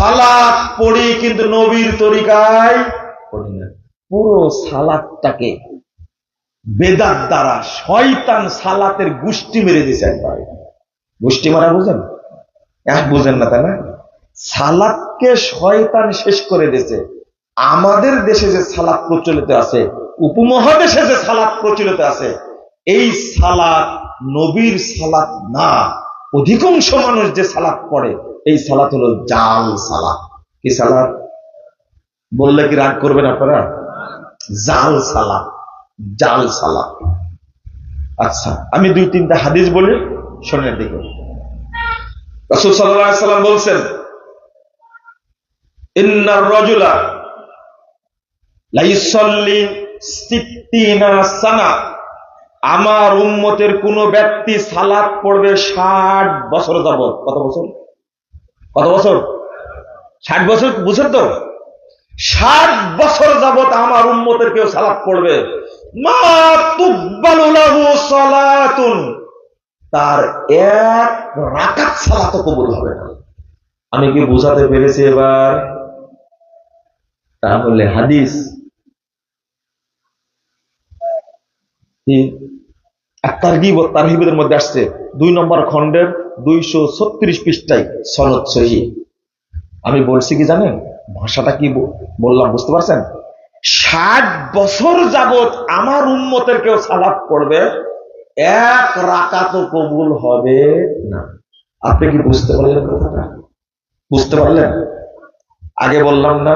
সালাদ পড়ি, কিন্তু নবীর তরিকায় পড়ি না। পুরো সালাদটাকে বেদাত দ্বারা শয়তান সালাতের গোষ্ঠী মেরে দিয়েছে একবার। গুষ্টি মারা বুঝেন? এক বুঝেন না তাই না? সালাদকে শয়তান শেষ করে দিয়েছে। আমাদের দেশে যে সালাদ প্রচলিত আছে, উপমহাদেশে যে সালাদ প্রচলিত আছে, এই সালাদ নবীর সালাদ না। অধিকাংশ মানুষ যে সালাদ পড়ে এই সালাদ হলো জাল সালাদ কি সালাদ বললে কি রাগ করবেন আপনারা? জাল সালাদ জাল সালাদ আচ্ছা আমি দুই তিনটা হাদিস বলি শোনেন দিকে রসুল সাল্লাহ সাল্লাম বলছেন ইন্নার রজুলা লাইসল্লি সানা। আমার উম্মতের কোন ব্যক্তি সালাদ পড়বে ষাট বছর যাবত কত বছর? কত বছর? ষাট বছর? বুঝেন তো? ষাট বছর যাবত আমার উম্মতের কেউ সালাদ পড়বে। তার এক রাকাত সালাত কবুল হবে না। আমি কি বুঝাতে পেরেছি এবার? তাহলে হাদিস তারগিব ও তারহিবের মধ্যে আসছে। দুই নম্বর খণ্ডের দুইশো ছত্রিশ পৃষ্ঠায় সনদ সহি। আমি বলছি কি জানেন? ভাষাটা কি বললাম বুঝতে পারছেন? ষাট বছর যাবত আমার উন্মতের কেউ সালাদ করবে এক রাকাত কবুল হবে না। আপনি কি বুঝতে পারলেন কথাটা? বুঝতে পারলেন? আগে বললাম না,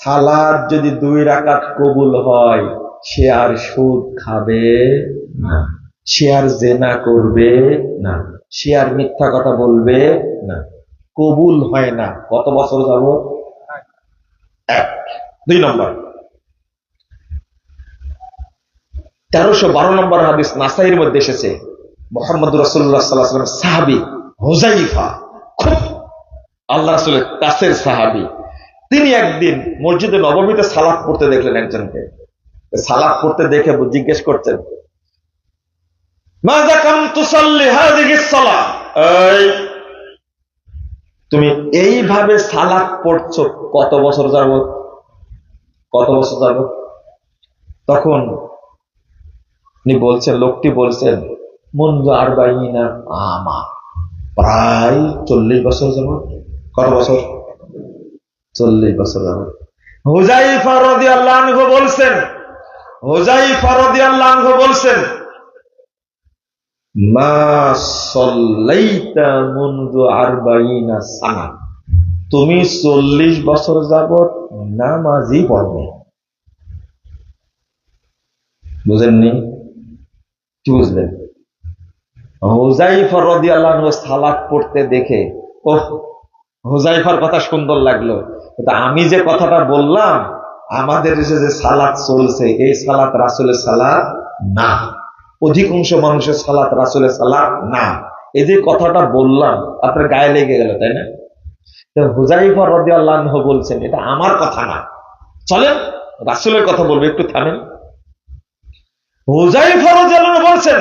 সালাদ যদি দুই রাকাত কবুল হয়, সে আর সুদ খাবে না। সে আর জেনা করবে না। সে আর মিথ্যা কথা বলবে না। কবুল হয় না। কত বছর যাব? এক। দুই নম্বর। তেরোশো বারো নম্বর হাদিস নাসাইয়ের মধ্যে এসেছে। মোহাম্মদ রসুল্লাহ সাল্লাহ সাহাবি হোজাইফা খুব আল্লাহ রাসুলের কাছের সাহাবি। তিনি একদিন মসজিদে নবমীতে সালাদ পড়তে দেখলেন একজনকে। সালাদ পড়তে দেখে জিজ্ঞেস করছেন তুমি এইভাবে সালাদ পড়ছো কত বছর যাবত কত বছর যাবত তখন উনি বলছেন, লোকটি বলছেন মঞ্জু আর বাইনা আমা। প্রায় চল্লিশ বছর যাবত কত বছর? চল্লিশ বছর যাবত হুজাইফা রাদিয়াল্লাহু আনহু বলছেন রাদিয়াল্লাহু আনহু বলছেন মা সাল্লাইতা মুনযু আরবাইনা সানা তুমি চল্লিশ বছর যাবত নামাজই পড়বে। বুঝেননি? কি বুঝলেন? হুজাইফা রাদিয়াল্লাহু আনহু সালাত পড়তে দেখে, ওহ হুজাইফার কথা সুন্দর লাগল। আমি যে কথাটা বললাম, আমাদের যে সালাত চলছে, এই সালাত রাসুলের সালাত না। অধিকাংশ মানুষের সালাত রাসুলের সালাত না। এই যে কথাটা বললাম, আপনার গায়ে লেগে গেল, তাই না? তো হুজাইফা রদি আল্লাহ বলছেন, এটা আমার কথা না। চলেন, রাসুলের কথা বলব, একটু থামেন। হুজাইফা রদি আল্লাহ বলছেন,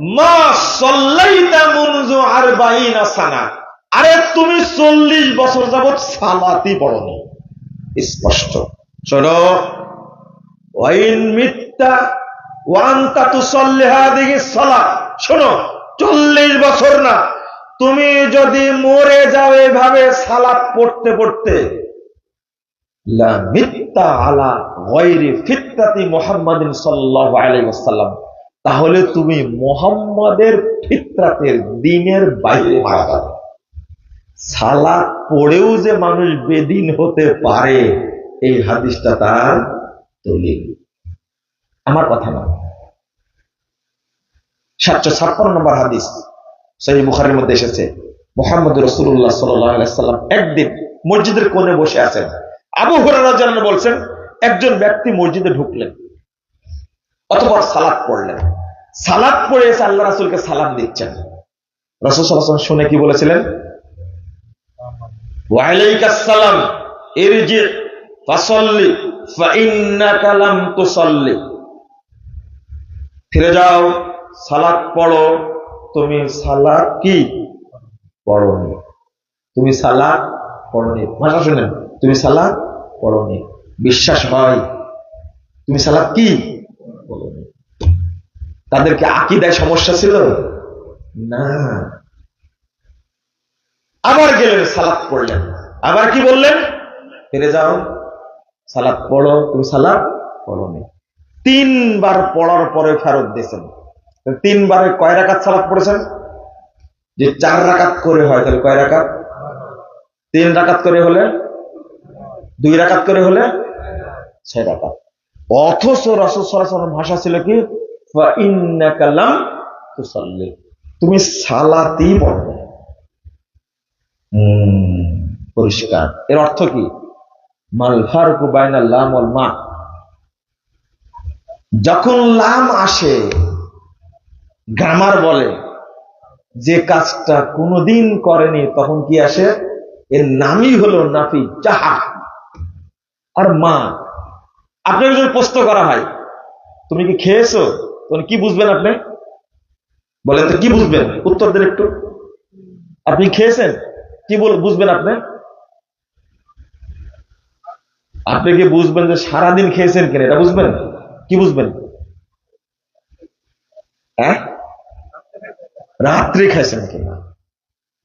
মা সানা। আরে, তুমি চল্লিশ বছর যাবত সালাতি পড়নি। স্পষ্ট। শোনো, ওয়াইন মিথ্যা ওয়ান্তা তুসল্লিহা দিকে সলা। শোনো, চল্লিশ বছর না, তুমি যদি মরে যাও এভাবে সালাত পড়তে পড়তে তাহলে তুমি মোহাম্মদের ফিতরাতের দিনের বাইরে সালাত পড়েও যে মানুষ বেদিন হতে পারে, এই হাদিসটা তার দলিল। আমার কথা না সাতশো ছাপ্পান্ন নম্বর হাদিস সহি বুখারের মধ্যে এসেছে। মোহাম্মদ রসুল্লাহ সাল্লাম একদিন মসজিদের কোণে বসে আছেন। আবু হরারা জানানো বলছেন, একজন ব্যক্তি মসজিদে ঢুকলেন, অথবা সালাদ পড়লেন। সালাদ পড়ে এসে আল্লাহ রাসুলকে সালাম দিচ্ছেন। রসুল সাল্লাম শুনে কি বলেছিলেন? ফিরে যাও সালাত পড়ো। তুমি সালাত কি? পড়নি। তুমি সালাত পড়নি। ভাষা শুনেন। তুমি সালাদ পড়নি। বিশ্বাস হয়। তুমি সালাদ কি? পড়নি। তাদেরকে আকিদায় সমস্যা ছিল? না। আবার গেলেন সালাদ পড়লেন। আবার কি বললেন? ফিরে যাও। সালাদ পড়ো। তুমি সালাদ পড়নি। তিনবার পড়ার পরে ফেরত দিয়েছেন। তিনবারে কয় রাকাত সালাত পড়েছেন? যে চার রাকাত করে হয়, তাহলে কয় রাকাত? তিন রাকাত করে হলে? দুই রাকাত করে হলে? ছয় রাকাত। অথচ রসদ ভাষা ছিল কি? তুমি সালাতি পড়বে পরিষ্কার। এর অর্থ কি? মাল ফারুকু বাইনাল লাম মা। যখন লাম আসে গ্রামার বলে, যে কাজটা কোনোদিন করেনি তখন কি আসে? এর নামই হলো নাফি যাহা আর মা, আপনাকে যদি প্রশ্ন করা হয়, তুমি কি খেয়েছো? তখন কি বুঝবেন আপনি? বলেন তো, কি বুঝবেন? উত্তর দেন একটু। আপনি খেয়েছেন? কি বল, বুঝবেন আপনি? আপনি কি বুঝবেন যে সারাদিন খেয়েছেন কিনা? এটা বুঝবেন? কি বুঝবেন? হ্যাঁ? রাত্রে খাইছেন কিনা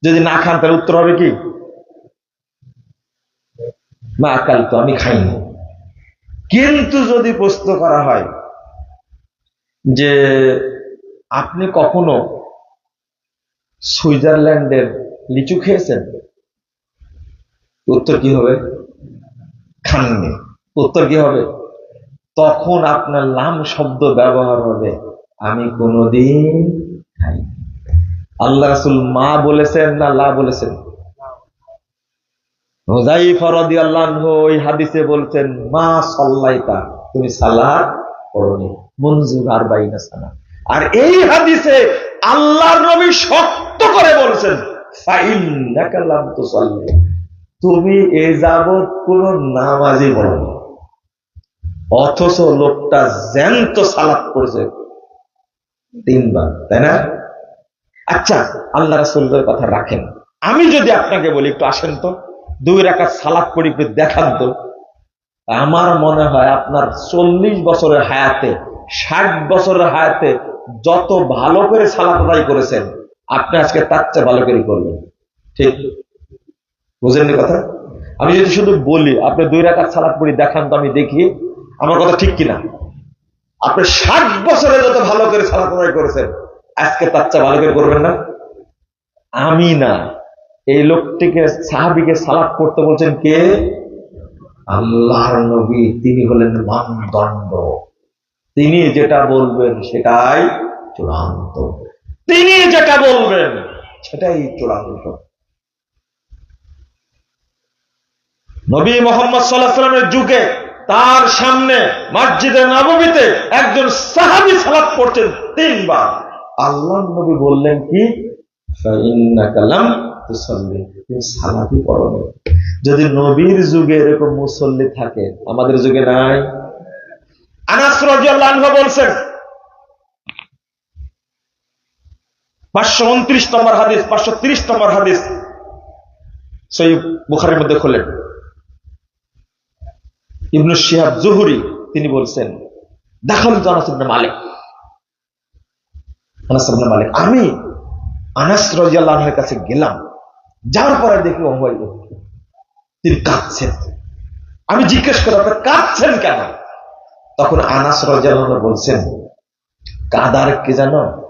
যদি না খান, তাহলে উত্তর হবে কি? না, কাল তো আমি খাইনি। কিন্তু যদি প্রশ্ন করা হয় যে আপনি কখনো সুইজারল্যান্ডের লিচু খেয়েছেন? উত্তর কি হবে? খাননি। উত্তর কি হবে? তখন আপনার লাম শব্দ ব্যবহার হবে, আমি কোনোদিন খাইনি। আল্লাহ রাসুল মা বলেছেন না লা বলেছেন? হাদিসে বলছেন, মা সাল্লাইতা, তুমি মনজুর আর আর এই হাদিসে আল্লাহর নবী শক্ত করে বলছেন তুমি এ যাবৎ কোন নামাজই পড়নি, অথচ লোকটা জ্যান্ত সালাত করেছে তিনবার, তাই না? আচ্ছা আল্লাহ রাসুলের কথা রাখেন। আমি যদি আপনাকে বলি, একটু আসেন তো। দুই রাখা সালাদ পড়ি একটু দেখান তো। আমার মনে হয় আপনার চল্লিশ বছরের হায়াতে, ষাট বছরের হায়াতে যত ভালো করে সালাদ আদায় করেছেন, আপনি আজকে তার চেয়ে ভালো করে করবেন ঠিক? বুঝেননি কথা? আমি যদি শুধু বলি, আপনি দুই রাকাত সালাদ পড়ি দেখান তো, আমি দেখি, আমার কথা ঠিক কিনা? আপনি ষাট বছরে যত ভালো করে সালাদ আদায় করেছেন আজকে চেয়ে ভালো করে করবেন না। আমি না, এই লোকটিকে, সাহাবিকে সালাদ করতে বলছেন কে? আল্লাহর নবী, তিনি হলেন মানদণ্ড। তিনি যেটা বলবেন সেটাই চূড়ান্ত। তিনি যেটা বলবেন সেটাই চূড়ান্ত। নবী মোহাম্মদ সাল্লাহ সাল্লামের যুগে তার সামনে মসজিদে নবমীতে একজন সাহাবি সালাদ করছেন তিনবার। আল্লাহ নবী বললেন কি? তুমি সালাতি পড়ো যদি নবীর যুগে এরকম মুসল্লি থাকে আমাদের যুগে নাই। আনাস বলছেন পাঁচশো উনত্রিশ নম্বর হাদিস পাঁচশো ত্রিশ নম্বর হাদিস সেই বুখারের মধ্যে খোলেন। ইবনু শিহাব জুহুরি তিনি বলছেন দেখাল ইবনে মালিক। আনাস ইবনে মালিক আমি আনাস কাছে গেলাম পরে দেখি তিনি কাঁদছেন। আমি জিজ্ঞেস করি আপনি কাঁদছেন কেন? তখন আনাস বলছেন, কাদার কে জানো?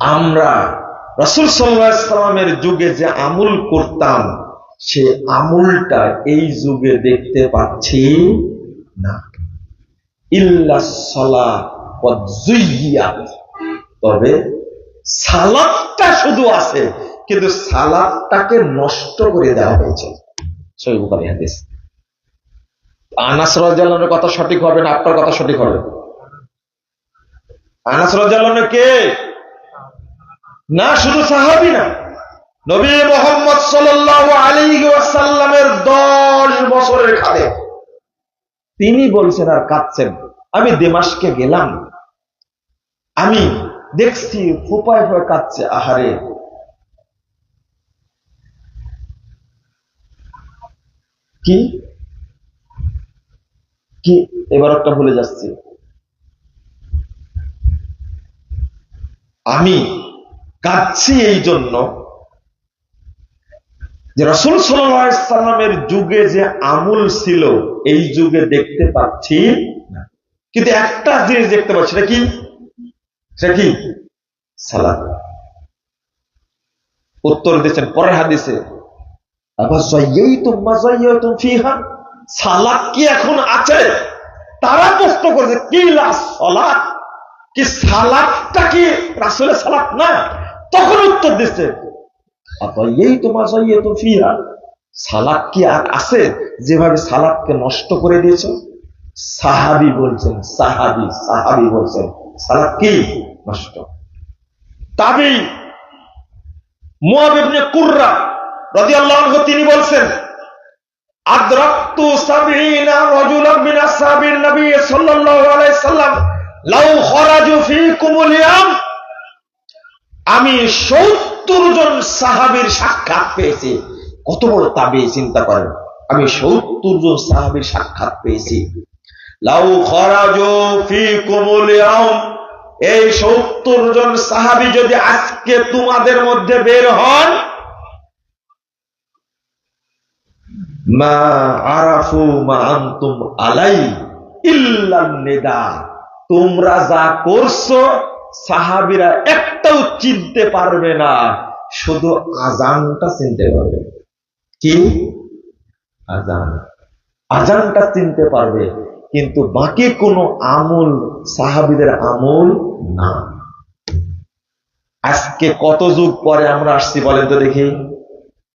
আমরা রসুল সাল্লামের যুগে যে আমুল করতাম, সে আমুলটা এই যুগে দেখতে পাচ্ছি না। ইল্লা সলা। তবে সালাদটা শুধু আছে, কিন্তু সালাদটাকে নষ্ট করে দেওয়া হয়েছে। আনাস রাদিয়াল্লাহুর কথা সঠিক হবে না? আপনার কথা সঠিক হবে। আনাস কে? না, শুধু সাহাবি না। নবী মোহাম্মদ সাল্লাল্লাহু আলাইহি ওয়াসাল্লামের 10 বছরের খাদে তিনি বলছেন আর কাঁদছেন। আমি দেমাশকে গেলাম। আমি দেখছি ফুপায় ফুপায় কাঁদছে, আহারে। কি? কি? এবার একটা ভুলে যাচ্ছি। আমি কাঁদছি এই জন্য যে রসুল সাল্লামের যুগে যে আমুল ছিল, এই যুগে দেখতে পাচ্ছি কিন্তু একটা জিনিস দেখতে পাচ্ছি, সেটা কি? সেটা কি? সালাদ উত্তর দিচ্ছেন পরের হাদিসে। সালাদ কি এখন আছে? তারা প্রশ্ন করেছে, কি সলাদ কি সালাদটা কি রাসুলের সালাদ না? তখন উত্তর দিচ্ছে এই তোমার ফিহা। সালাদ কি আর আছে? যেভাবে সালাদকে নষ্ট করে দিয়েছ। সাহাবি বলছেন, সাহাবি সাহাবি বলছেন সালাদ কি? নষ্ট। তাবি মুয়াবিবনে কুররা রাদিয়াল্লাহু আনহু, তিনি বলছেন রাজুলান মিন আসহাবিন নবী সাল্লাল্লাহু আলাইহি সাল্লাম, লাউ খরাজু ফীকুমুল ইয়াম। আমি 70 জন সাহাবীর সাক্ষাৎ পেয়েছি। কত বড় তাবি, চিন্তা করেন। আমি 70 জন সাহাবীর সাক্ষাৎ পেয়েছি। লাউ খরাজু ফীকুমুল ইয়াম। এই 70 জন সাহাবী যদি আজকে তোমাদের মধ্যে বের হন মা আরাফু মা আনতুম আলাই ইল্লান নিদা। তোমরা যা করছ, সাহাবিরা একটাও চিনতে পারবে না, শুধু আজানটা চিনতে পারবে। কি? আজান আজানটা চিনতে পারবে। কিন্তু বাকি কোনো আমল, সাহাবিদের আমল না। আজকে কত যুগ পরে আমরা আসছি বলেন তো দেখি।